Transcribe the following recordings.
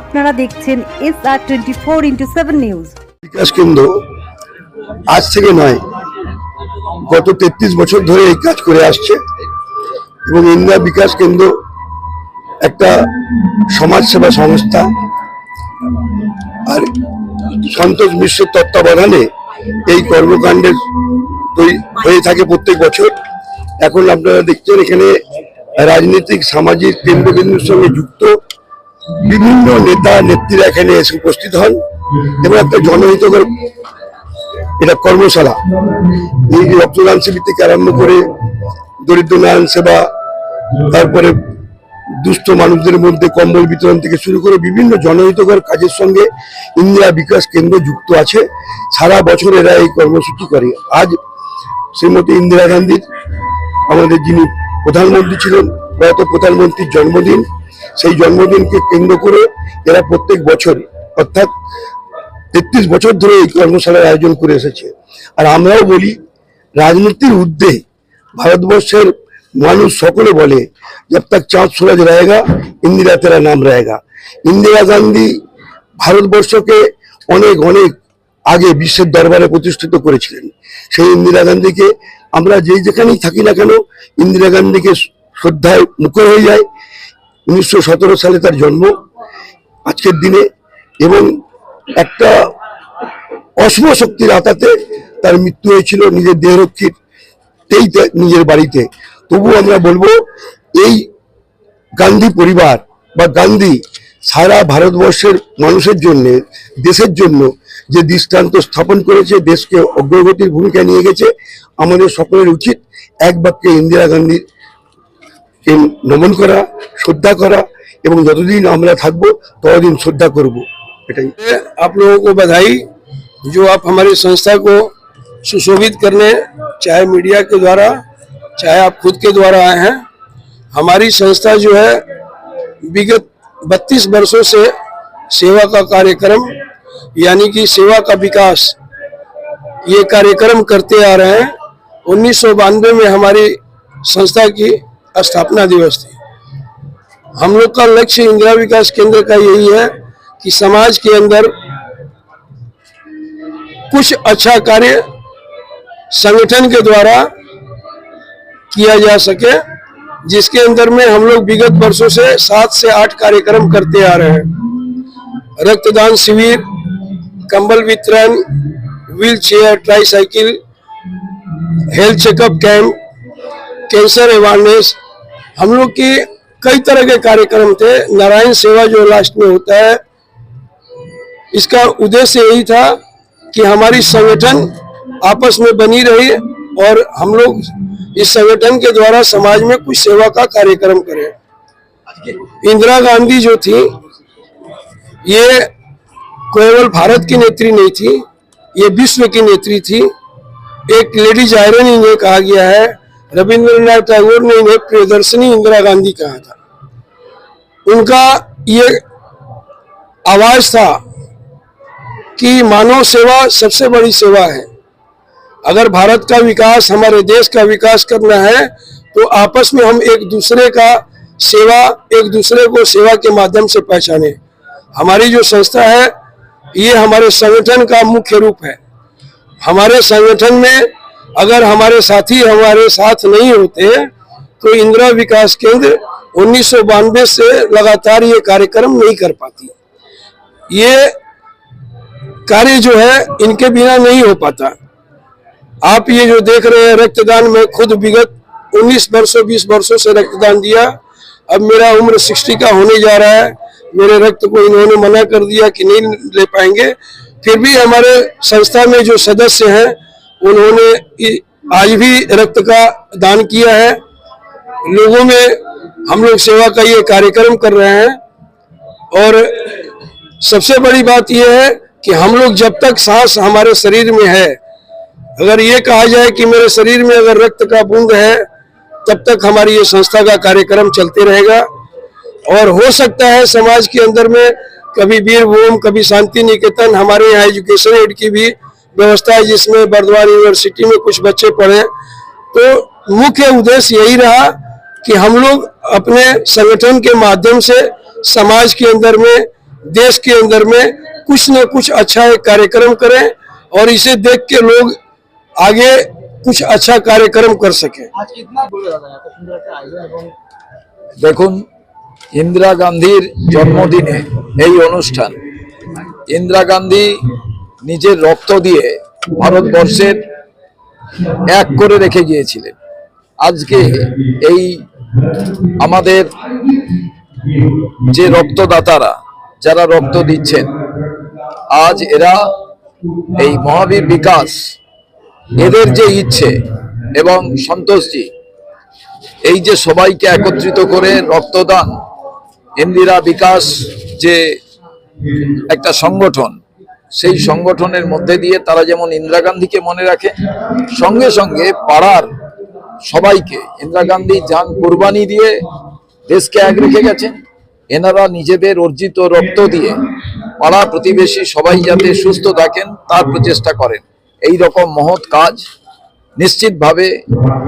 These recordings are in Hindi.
আপনারা দেখছেন S R twenty four into seven news বিকাশ কেন্দ্র, আজ থেকে নয়, গত তেত্রিশ বছর ধরে এই কাজ করে আসছে এবং ইন্দিরা বিকাশ কেন্দ্র একটা সমাজসেবা সংস্থা। আর সন্তোষ মিশ্রের তত্ত্বাবধানে এই কর্মকাণ্ডের হয়ে থাকে প্রত্যেক বছর। এখন আপনারা দেখছেন এখানে রাজনৈতিক, সামাজিক, কেন্দ্রবিন্দুর সঙ্গে যুক্ত বিভিন্ন নেতা নেত্রীরা এখানে এসে উপস্থিত হন এবং একটা জনহিতকর এটা কর্মশালা। এই রক্তদান শিবির থেকে আরম্ভ করে দরিদ্র নারায়ণ সেবা তারপরে দুস্থ মানুষদের মধ্যে কম্বল বিতরণ থেকে শুরু করে বিভিন্ন জনহিতকর কাজের সঙ্গে ইন্দিরা বিকাশ কেন্দ্র যুক্ত আছে। সারা বছর এরা এই কর্মসূচি করে। আজ শ্রীমতী ইন্দিরা গান্ধীর আমাদের যিনি প্রধানমন্ত্রী ছিলেন প্রয়াত প্রধানমন্ত্রীর জন্মদিন। সেই জন্মদিনকে কেন্দ্র করে এরা প্রত্যেক বছর, অর্থাৎ তেত্রিশ বছর ধরে এই কর্মশালার আয়োজন করে এসেছে। আর আমরাও বলি, রাজনীতির ঊর্ধ্বে ভারতবর্ষের মানুষ সকলে বলে জব তক চাঁদ সুরজ রয়েগা ইন্দিরা তেরা নাম রয়েগা ইন্দিরা গান্ধী ভারতবর্ষকে অনেক অনেক আগে বিশ্বের দরবারে প্রতিষ্ঠিত করেছিলেন। সেই ইন্দিরা গান্ধীকে আমরা যে যেখানেই থাকি না কেন, ইন্দিরা গান্ধীকে শ্রদ্ধায় মুখর হয়ে যায়। উনিশশো সতেরো সালে তার জন্ম। আজকের দিনে এবং একটা অশুভ শক্তির আতাতে তার মৃত্যু হয়েছিল নিজের দেহরক্ষীর তেই নিজের বাড়িতে। তবু আমরা বলব, এই গান্ধী পরিবার বা গান্ধী সারা ভারতবর্ষের মানুষের জন্য, দেশের জন্য যে দৃষ্টান্ত স্থাপন করেছে, দেশকে অগ্রগতির ভূমিকা নিয়ে গেছে, আমাদের সকলের উচিত এক বাক্যে ইন্দিরা গান্ধীর কে নমন করা শ্রদ্ধা করা এবং যতদিন আমরা থাকবো ততদিন শ্রদ্ধা করব এটাই आप लोगों को बधाई जो आप हमारी संस्था को सुशोभित करने चाहे मीडिया के द्वारा चाहे आप खुद के द्वारा आए हैं हमारी संस्था जो है विगत 32 वर्षों से सेवा का कार्यक्रम यानी कि सेवा का विकास ये कार्यक्रम करते आ रहे हैं उन्नीस में हमारी संस्था की स्थापना दिवस थी। हम लोग का लक्ष्य इंदिरा विकास केंद्र का यही है कि समाज के अंदर कुछ अच्छा कार्य संगठन के द्वारा किया जा सके, जिसके अंदर में हम लोग विगत वर्षों से सात से आठ कार्यक्रम करते आ रहे हैं। रक्तदान शिविर, कंबल वितरण wheelchair tricycle health checkup camp cancer awareness हम लोग के कई तरह के कार्यक्रम थे। नारायण सेवा जो लास्ट में होता है, इसका उद्देश्य यही था कि हमारी संगठन आपस में बनी रही और हम लोग इस संगठन के द्वारा समाज में कुछ सेवा का कार्यक्रम करें। इंदिरा गांधी जो थी, ये केवल भारत की नेत्री नहीं थी, ये विश्व की नेत्री थी। एक लेडीज़ आयरन इन्हें कहा गया है। रविंद्रनाथ टैगोर ने इन्हें प्रियदर्शनी इंदिरा गांधी कहा था। उनका ये आवाज़ था कि मानव सेवा सबसे बड़ी सेवा है। अगर भारत का विकास, हमारे देश का विकास करना है तो आपस में हम एक दूसरे का सेवा, एक दूसरे को सेवा के माध्यम से पहचाने। हमारी जो संस्था है, ये हमारे संगठन का मुख्य रूप है। हमारे संगठन में अगर हमारे साथी हमारे साथ नहीं होते तो इंदिरा विकास केंद्र उन्नीस सौ बानवे से लगातार ये कार्यक्रम नहीं कर पाती। ये कार्य जो है, इनके बिना नहीं हो पाता। आप ये जो देख रहे हैं, रक्तदान में खुद विगत 19 वर्षों 20 वर्षों से रक्तदान दिया। अब मेरा उम्र 60 का होने जा रहा है। मेरे रक्त को इन्होंने मना कर दिया कि नहीं ले पाएँगे। फिर भी हमारे संस्था में जो सदस्य हैं उन्होंने आज भी रक्त का दान किया है। लोगों में हम लोग सेवा का ये कार्यक्रम कर रहे हैं। और सबसे बड़ी बात यह है कि हम लोग जब तक सांस हमारे शरीर में है, अगर ये कहा जाए कि मेरे शरीर में अगर रक्त का बूंद है, तब तक हमारी ये संस्था का कार्यक्रम चलते रहेगा। और हो सकता है समाज के अंदर में कभी वीरभूम, कभी शांति निकेतन हमारे यहाँ एजुकेशन एड की भी व्यवस्था है जिसमें बर्दवान यूनिवर्सिटी में कुछ बच्चे पढ़े तो मुख्य उद्देश्य यही रहा कि हम लोग अपने संगठन के माध्यम से समाज के अंदर में देश के अंदर में कुछ न कुछ अच्छा एक कार्यक्रम करें और इसे देख के लोग आगे कुछ अच्छा कार्यक्रम कर सके। देखो इंदिरा गांधी जन्मदिन है यही अनुष्ठान इंदिरा गांधी নিজের রক্ত দিয়ে ভারতবর্ষের এক করে রেখে গিয়েছিলেন। আজকে এই আমাদের যে রক্তদাতারা, যারা রক্ত দিচ্ছেন, আজ এরা এই মহাবীর বিকাশ, এদের যে ইচ্ছে এবং সন্তোষজি, এই যে সবাইকে একত্রিত করে রক্তদান, ইন্দিরা বিকাশ যে একটা সংগঠন সেই সংগঠনের মধ্যে দিয়ে তারা যেমন ইন্দিরা গান্ধীকে মনে রাখে, সঙ্গে সঙ্গে পাড়ার সবাইকে ইন্দিরা গান্ধী যান কোরবানি দিয়ে দেশকে এক রেখে গেছেন। এনারা নিজেদের অর্জিত রক্ত দিয়ে পাড়া প্রতিবেশী সবাই যাতে সুস্থ থাকেন, তার প্রচেষ্টা করেন। এই রকম মহৎ কাজ নিশ্চিতভাবে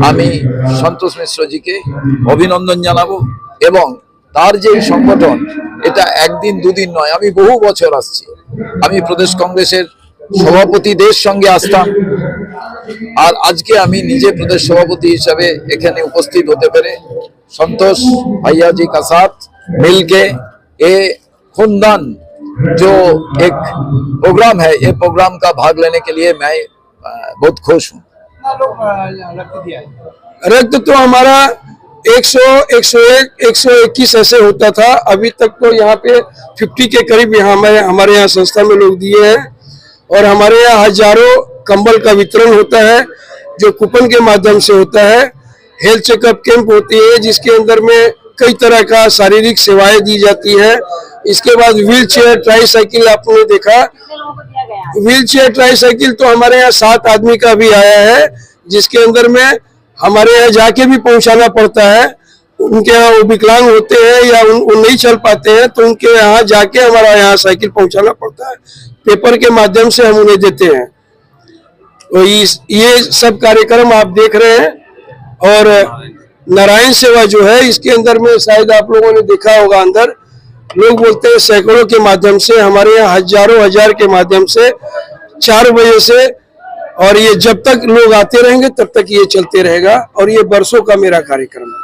আমি সন্তোষ মিশ্রজিকে অভিনন্দন জানাব এবং তার যে সংগঠন, এটা একদিন দুদিন নয়, আমি বহু বছর আসছি। আমি প্রদেশ কংগ্রেসের সভাপতিদের সঙ্গে আসতাম আর আজকে আমি নিজে প্রদেশ সভাপতি হিসাবে এখানে উপস্থিত হতে পেরে संतोष भैया जी का साथ मिलके ये खूनदान जो एक प्रोग्राम है ये प्रोग्राम का भाग लेने के लिए मैं अ, बहुत खुश हूँ कितना लोग अ, रक्त दिया है रक्त तो हमारा 100, 101, 121 ऐसे होता था। अभी तक तो यहाँ पे 50 के करीब यहाँ हमारे हमारे यहाँ संस्था में लोग दिए हैं और हमारे यहाँ हज़ारों कंबल का वितरण होता है जो कूपन के माध्यम से होता है। हेल्थ चेकअप कैंप होती है जिसके अंदर में कई तरह का शारीरिक सेवाएँ दी जाती है। इसके बाद व्हील चेयर ट्राई साइकिल आपने देखा। व्हील चेयर ट्राई साइकिल तो हमारे यहाँ सात आदमी का भी आया है जिसके अंदर में हमारे यहाँ जाके भी पहुंचाना पड़ता है। उनके यहाँ वो विकलांग होते हैं या उन, वो नहीं चल पाते हैं तो उनके यहाँ जाके हमारा यहाँ साइकिल पहुंचाना पड़ता है। पेपर के माध्यम से हम उन्हें देते हैं। तो ये सब कार्यक्रम आप देख रहे हैं और नारायण सेवा जो है इसके अंदर में शायद आप लोगों ने देखा होगा अंदर। लोग बोलते हैं सैकड़ों के माध्यम से हमारे यहाँ हज़ारों हज़ार के माध्यम से चार बजे से और ये जब तक लोग आते रहेंगे, तब तक ये चलते रहेगा। और ये बरसों का मेरा कार्यक्रम है।